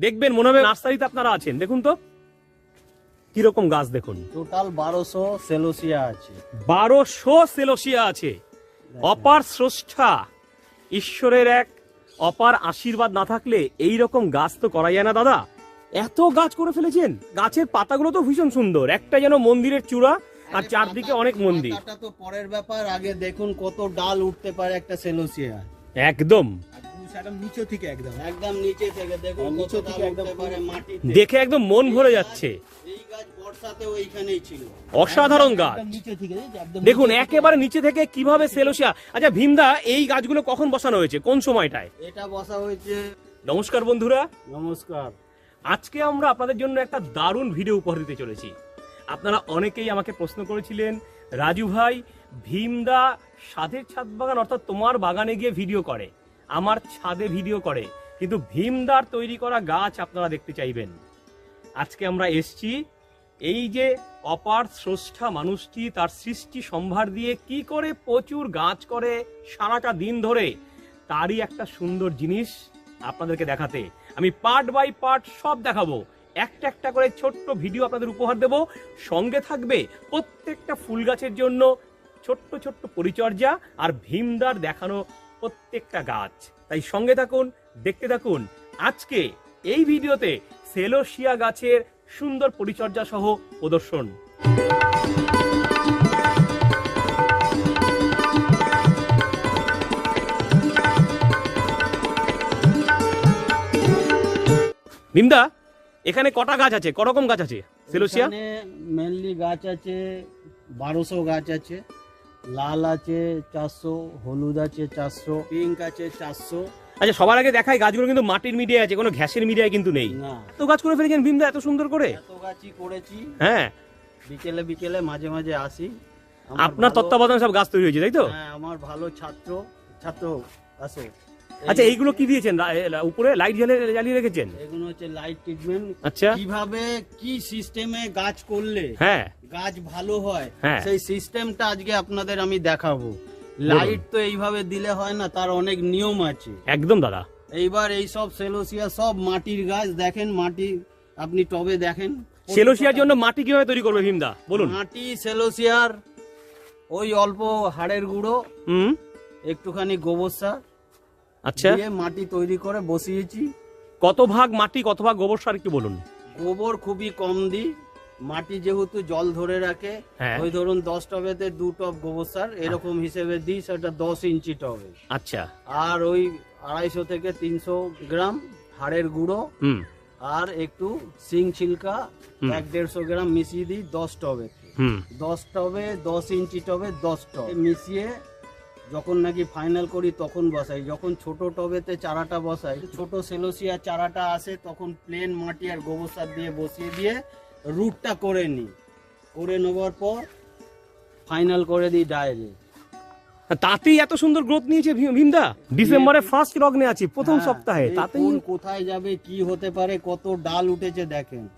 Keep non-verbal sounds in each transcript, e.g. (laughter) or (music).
দেখবেন মনে হবে নার্সারিতে আপনারা আছেন। দেখুন তো কীরকম গাছ দেখুন। টোটাল বারোশো সেলোসিয়া আছে। বারোশো সেলোসিয়া আছে। অপার স্রষ্টা ঈশ্বরের এক অপার আশীর্বাদ না থাকলে এই রকম গাছ তো করা যায় না দাদা। এত গাছ করে ফেলেছেন। গাছের পাতাগুলো তো ভীষণ সুন্দর। একটা যেন মন্দিরের চূড়া আর চারদিকে অনেক মন্দির। তো পরের ব্যাপার। আগে দেখুন কত ডাল উঠতে পারে একটা সেলোসিয়া। একদম। একদম নিচে থেকে একদম। একদম নিচে থেকে দেখুন হ্যাঁ, নিচে নিচে থেকে থেকে একদম একদম মাটি দেখে একদম মন ভরে যাচ্ছে। এই গাছ বর্ষাতেও এইখানেই ছিল। অসাধারণ গাছ। নিচে থেকে একদম দেখুন একেবারে নিচে থেকে কীভাবে সেলোসিয়া আচ্ছা ভীমদা এই গাছগুলো কখন বসানো হয়েছে? কোন সময়টায়? এটা বসা হয়েছে। নমস্কার বন্ধুরা। নমস্কার। আজকে আমরা আপনাদের জন্য একটা দারুণ ভিডিও উপহার দিতে চলেছি। আপনারা অনেকেই আমাকে প্রশ্ন করেছিলেন রাজু ভাই ভীমদা সাধের ছাদ বাগান অর্থাৎ তোমার বাগানে গিয়ে ভিডিও করে। আমার ছাদে ভিডিও করে, কিন্তু ভীমদার তৈরি করা গাছ আপনারা দেখতে চাইবেন। আজকে আমরা এসছি, এই যে অপার স্রষ্টা মানুষটি, তার সৃষ্টি সম্ভার দিয়ে কি করে প্রচুর গাছ করে সারাটা দিন ধরে, তারই একটা সুন্দর জিনিস আপনাদেরকে দেখাতে। আমি পার্ট বাই পার্ট সব দেখাবো। একটা একটা করে ছোট্ট ভিডিও আপনাদের উপহার দেব। সঙ্গে থাকবে প্রত্যেকটা ফুল গাছের জন্য ছোট্ট ছোট্ট পরিচর্যা আর ভীমদার দেখানো প্রত্যেকটা গাছ। তাই সঙ্গে থাকুন, দেখতে থাকুন। আজকে এই ভিডিওতে সেলোসিয়া গাছের সুন্দর পরিচর্যা সহ প্রদর্শন। ভীমদা এখানে কটা গাছ আছে? করকম গাছ আছে? সেলোসিয়া মেনলি গাছ আছে, বারোশো গাছ আছে। লাল আছে চারশো হলুদ আছে চারশো পিঙ্ক আছে চারশো। আচ্ছা সবার আগে দেখাই গাছগুলো কিন্তু মাটির মিডিয়ায় আছে কোনো ঘ্যাসের মিডিয়ায় কিন্তু নেই। তো গাছ করে ফেলেছেন ভীমদা এত সুন্দর করে? এত গাছই করেছি। হ্যাঁ। বিকেলে বিকেলে মাঝে মাঝে আসি। আপনার তত্ত্বাবধানে সব গাছ তৈরি হয়েছে তাই তো? হ্যাঁ আমার ভালো ছাত্র ছাত্র আছে আচ্ছা এইগুলো কি দিয়েছেন? উপরে লাইট জ্বালিয়ে জ্বালিয়ে রেখেছেন? এগুলো হচ্ছে লাইট ট্রিটমেন্ট। আচ্ছা। কীভাবে কি সিস্টেমে গাছ করলে? হ্যাঁ। গাছ ভালো হয় হ্যাঁ। সেই সিস্টেমটা আজকে আপনাদের আমি দেখাবো। লাইট তো এইভাবে দিলে হয় না তার অনেক নিয়ম আছে। একদম দাদা। এইবার এই সব সেলোসিয়া সব মাটির গাছ দেখেন মাটি আপনি টবে দেখেন। সেলোসিয়ার জন্য মাটি কীভাবে তৈরি করবে ভীমদা? বলুন। মাটি সেলোসিয়ার ওই অল্প হাড়ের গুঁড়ো হুম। একটুখানি গোবর সার আচ্ছা। দিয়ে মাটি তৈরি করে বসিয়েছি। কত ভাগ মাটি কত ভাগ গোবর সার একটু বলুন। গোবর খুবই কম দিই। মাটি যেহেতু জল ধরে রাখে হ্যাঁ। ওই ধরুন দশ টবেতে দু টব গোবর সার এরকম হিসেবে দিই সেটা দশ ইঞ্চি টবে। আচ্ছা। আর ওই আড়াইশো থেকে তিনশো গ্রাম হাড়ের গুঁড়ো আর একটু সিং ছিলকা এক দেড়শো গ্রাম মিশিয়ে দিই দশ টবে হুম। দশ টবে দশ ইঞ্চি টবে দশ টব। মিশিয়ে যখন নাকি ফাইনাল করি তখন বসাই। যখন ছোট টবেতে চারাটা বসাই ছোট সেলোসিয়া চারাটা আসে তখন প্লেন মাটি আর গোবর সার দিয়ে বসিয়ে দিয়ে রুটটা করে নিই করে নেবার পর ফাইনাল করে দিই ডাইরেক্ট তাতেই এত সুন্দর গ্রোথ নিয়েছে ভীম- ভীমদা? ডিসেম্বরে ফার্স্ট লগ্নে আছি প্রথম সপ্তাহে তাতেই কোথায় যাবে কি হতে পারে কত ডাল উঠেছে দেখেন।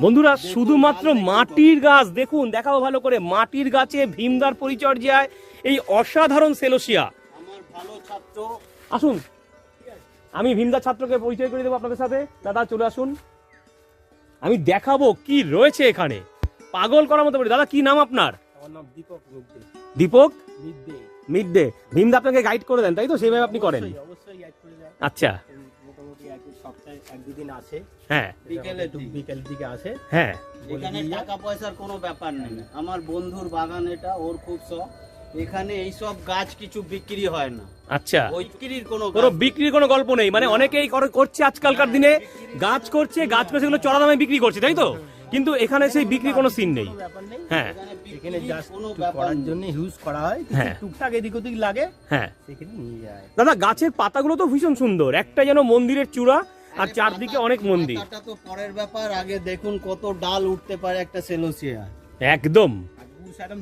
বন্ধুরা শুধুমাত্র মাটির গাছ দেখুন দেখাবো ভালো করে মাটির গাছে ভীমদার পরিচর্যায় এই অসাধারণ সেলোসিয়া আমার ভালো ছাত্র। আসুন আমি ভীমদার ছাত্রকে পরিচয় করে দেবো আপনাদের সাথে। দাদা চলে আসুন। আমি দেখাবো কি রয়েছে এখানে। পাগল করার মতো বলি। দাদা কি নাম আপনার? Deepak Deepak? Midday mid day ভীমদা আপনাকে গাইড করে দেন তাই তো? সেইভাবে আপনি করেন। আচ্ছা। মোটামুটি এক সপ্তাহে এক দুদিন আছে। হ্যাঁ। বিকেলের দিকে। বিকেল হ্যাঁ। বলে এখানে দিয়ে যায়। টাকা পয়সার কোনো ব্যাপার নেই। আমার বন্ধুর বাগান এটা ওর খুব শখ। এখানে এইসব গাছ কিছু বিক্রি হয় না। আচ্ছা। বিক্রির কোনো কোনো বিক্রির কোনো গল্প নেই। মানে অনেকেই করছে আজকালকার দিনে। গাছ করছে গাছ করে সেগুলো চড়া দামে বিক্রি করছে তাই তো? কিন্তু এখানে সেই বিক্রি কোনো সিন নেই। হ্যাঁ। এখানে করার জন্য ইউজ করা হয়। হ্যাঁ। টুকটাক এদিক ওদিক লাগে হ্যাঁ। সেখানে নিয়ে যায়। দাদা গাছের পাতাগুলো তো ভীষণ সুন্দর। একটা যেন মন্দিরের চূড়া আর চারদিকে অনেক মন্দির। তো পরের ব্যাপার। আগে দেখুন কত ডাল উঠতে পারে একটা সেলোসিয়া একদম।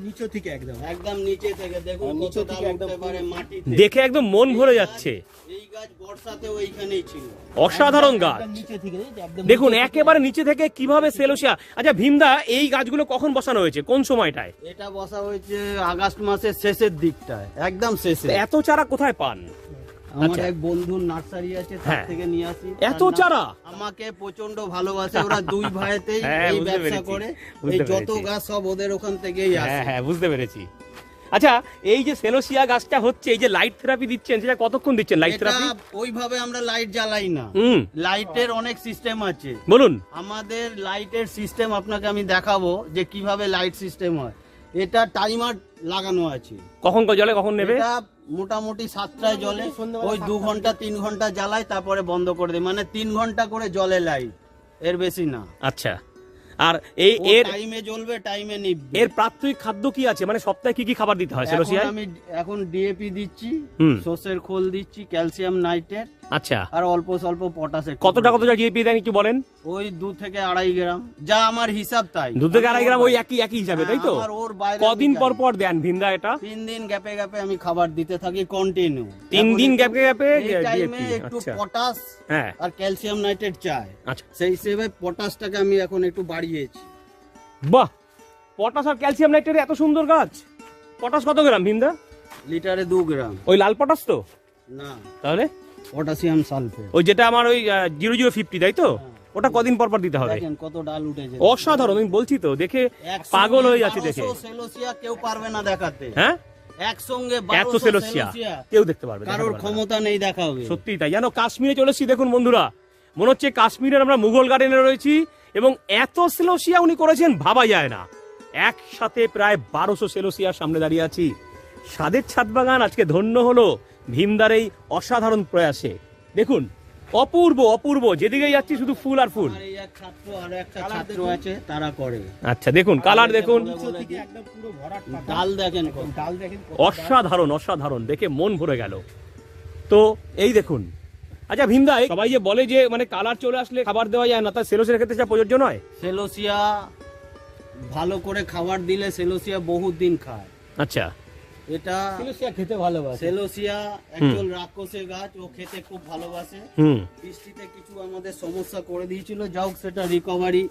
নিচে থেকে একদম। একদম নিচে থেকে দেখুন নিচে থেকে একদম পারে মাটিতে। দেখে একদম মন ভরে যাচ্ছে। এই গাছ বর্ষাতেও এইখানেই ছিল। অসাধারণ গাছ। নিচে থেকে দেখুন একেবারে নিচে থেকে কীভাবে সেলোসিয়া আচ্ছা ভীমদা এই গাছগুলো কখন বসানো হয়েছে? কোন সময়টায়? এটা বসা হয়েছে আগস্ট মাসের শেষের দিকটায় একদম শেষে। এত চারা কোথায় পান? আমার আচ্ছা। এক বন্ধুর নার্সারি আছে তার হ্যাঁ। থেকে নিয়ে আসি। এত চারা? আমাকে প্রচণ্ড ভালোবাসে ওরা দুই (laughs) ভাইতেই হ্যাঁ, এই ব্যবসা করে। এই যত গাছ সব ওদের ওখান থেকেই হ্যাঁ আসে। হ্যাঁ বুঝতে পেরেছি। আচ্ছা এই যে সেলোসিয়া গাছটা হচ্ছে এই যে লাইট থেরাপি দিচ্ছেন সেটা কতক্ষণ দিচ্ছেন লাইট থেরাপি ওইভাবে আমরা লাইট জ্বালাই না। লাইটের অনেক সিস্টেম আছে। বলুন। আমাদের লাইটের সিস্টেম আপনাকে আমি দেখাবো যে কীভাবে লাইট সিস্টেম হয়। এটা টাইমার লাগানো আছে। কখন জলে কখন নেবে? এটা মোটামুটি সাতটায় জলে। ওই দু ঘণ্টা, তিন ঘণ্টা জ্বালায়, তারপরে বন্ধ করে দেয়। মানে তিন ঘণ্টা করে জলে লাইটের বেশি না। আচ্ছা। আর এই এর টাইমে জ্বলবে টাইমে নিববে এর প্রাথমিক খাদ্য কি আছে? মানে সপ্তাহে কি কি খাবার দিতে হয় এখন সেলোসিয়ায়? আমি এখন ডিএপি দিচ্ছি। সর্ষের খোল দিচ্ছি ক্যালসিয়াম নাইট্রেট আচ্ছা। আর অল্প স্বল্প পটাশের কতটা কতটা জিএপি দেন একটু বলেন? ওই দু থেকে আড়াই গ্রাম যা আমার হিসাব তাই। দু থেকে আড়াই গ্রাম ওই একই একই হিসাবে তাই তো? ওর বাইরে কদিন পর পর দেন ভিন্দা এটা? তিন দিন গ্যাপে গ্যাপে আমি খাবার দিতে থাকি কন্টিনিউ তিন দিন গ্যাপে গ্যাপে টাইমে ডিএপি একটু আচ্ছা। পটাশ হ্যাঁ। আর ক্যালসিয়াম নাইট্রেট চাই। আচ্ছা। সেই হিসেবে পটাশটাকে আমি এখন একটু বাড়িয়েছি। বাহ পটাশ আর ক্যালসিয়াম নাইট্রেট এত সুন্দর গাছ। পটাশ কত গ্রাম ভিন্দা লিটারে দু গ্রাম। ওই লাল পটাশ তো? না তাহলে? Potassium sulphate. ওই যেটা আমার ওই জিরো জিরো ফিফটি তাই তো? হ্যাঁ। ওটা কদিন পর পর দিতে হবে? দেখেন কত ডাল উঠেছে। অসাধারণ আমি বলছি তো দেখে পাগল হয়ে যাচ্ছে দেখে। সেলোসিয়া কেউ পারবে না দেখাতে। হ্যাঁ? একসঙ্গে এত সেলোসিয়া সেলোসিয়া। কেউ দেখতে পারবে কারোর দেখাতে পারবে না। ক্ষমতা নেই দেখাবে সত্যি তাই জানো কাশ্মীরে চলে এসেছি দেখুন বন্ধুরা। মনে হচ্ছে কাশ্মীরের আমরা মুঘল গার্ডেনে রয়েছি এবং এত সেলোসিয়া উনি করেছেন ভাবা যায় না। একসাথে প্রায় বারোশো সেলোসিয়ার সামনে দাঁড়িয়ে আছি। স্বাদের ছাদ বাগান আজকে ধন্য হলো ভীমদার এই অসাধারণ প্রয়াসে। দেখুন অপূর্ব অপূর্ব যেদিকে যাচ্ছি শুধু ফুল আর ফুল। আমার এই এক ছাত্র আর একটা ছাত্র আছে তারা করে। আচ্ছা দেখুন কালার দেখুন। অসাধারণ অসাধারণ দেখে মন ভরে গেল। তো এই দেখুন আচ্ছা ভিমদাই সবাই যে বলে যে মানে কালার চলে আসলে খাবার দেওয়া যায় না তার সেলোসিয়ার ক্ষেত্রে সেটা প্রযোজ্য নয়? সেলোসিয়া ভালো করে খাবার দিলে সেলোসিয়া বহুত দিন খায়। আচ্ছা। এটা সেলোসিয়া খেতে ভালোবাসে। সেলোসিয়া একজন রাক্ষসের গাছ ও খেতে খুব ভালোবাসে। বৃষ্টিতে কিছু আমাদের সমস্যা করে দিয়েছিল যাও সেটা রিকভারি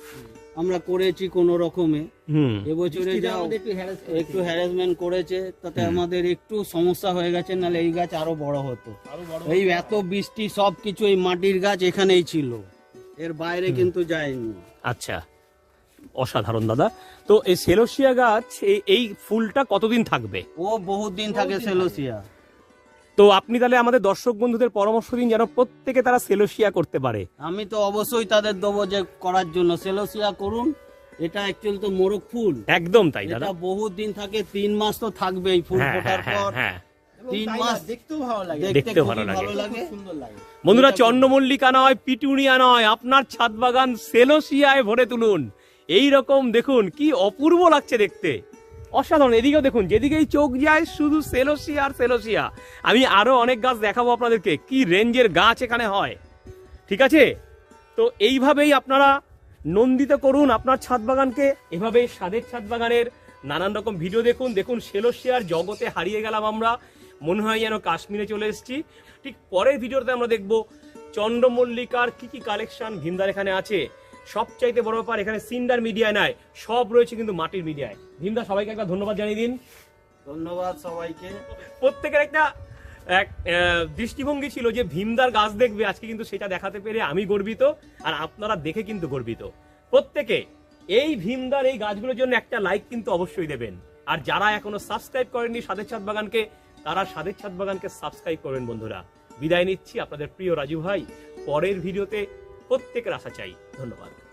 আমরা করেছি কোনো রকমে। হুম। এবছরে যাও আমাদের একটু একটু হ্যারাসমেন্ট করেছে তাতে আমাদের একটু সমস্যা হয়ে গেছে নাহলে এই গাছ আরও বড় হতো। এই এত বৃষ্টি সব কিছু এই মাটির গাছ এখানেই ছিল। এর বাইরে কিন্তু যায়নি। আচ্ছা। অসাধারণ দাদা। তো এই সেলোসিয়া গাছ এই- এই ফুলটা কতদিন থাকবে? ও বহুত দিন থাকে সেলোসিয়া তো আপনি তাহলে আমাদের দর্শক বন্ধুদের পরামর্শ দিন যেন প্রত্যেকে তারা সেলোসিয়া করতে পারে। আমি তো অবশ্যই তাদের দেবো যে করার জন্য। সেলোসিয়া করুন এটা অ্যাকচুয়ালি তো মোরগ ফুল। একদম তাই দাদা। এটা বহুত দিন থাকে তিন মাস তো থাকবেই ফুল হ্যাঁ হ্যাঁ ফোটার হ্যাঁ পর। হ্যাঁ। তিন মাস দেখতেও ভালো লাগে। দেখতে ভালো লাগে। বন্ধুরা চন্দ্রমল্লিকা নয় পিটুনিয়া নয় আপনার ছাদ বাগান সেলোসিয়ায় ভরে তুলুন। এই রকম দেখুন, কি অপূর্ব লাগছে দেখতে। অসাধারণ, এদিকেও দেখুন, যেদিকেই চোখ যায়, শুধু সেলোসিয়া আর সেলোসিয়া। আমি আরও অনেক গাছ দেখাবো আপনাদেরকে, কি রেঞ্জের গাছ এখানে হয়। ঠিক আছে? তো এইভাবেই আপনারা নন্দিত করুন আপনার ছাদ বাগানকে এভাবে স্বাদের ছাদ বাগানের নানান রকম ভিডিও দেখুন। দেখুন, সেলোসিয়ার জগতে হারিয়ে গেলাম আমরা, মনে হয় যেন কাশ্মীরে চলে এসেছি। ঠিক পরের ভিডিওতে আমরা দেখব চন্দ্রমল্লিকার কি কি কালেকশন ভীমদার এখানে আছে। সবচাইতে বড় ব্যাপার এখানে সিন্ডার মিডিয়ায় নাই সব রয়েছে কিন্তু মাটির মিডিয়ায়। ভীমদা সবাইকে একটা ধন্যবাদ জানিয়ে দিন। ধন্যবাদ সবাইকে। প্রত্যেকের একটা এক দৃষ্টিভঙ্গি ছিল যে ভীমদার গাছ দেখবে আজকে কিন্তু সেটা দেখাতে পেরে আমি গর্বিত আর আপনারা দেখে কিন্তু গর্বিত। প্রত্যেকে এই ভীমদার এই গাছগুলোর জন্য একটা লাইক কিন্তু অবশ্যই দেবেন। আর যারা এখনও সাবস্ক্রাইব করেননি সাদের ছাদ বাগানকে তারা সাদের ছাদ বাগানকে সাবস্ক্রাইব করবেন বন্ধুরা। বিদায় নিচ্ছি আপনাদের প্রিয় রাজু ভাই। পরের ভিডিওতে ほってからさちゃい。どんどん悪く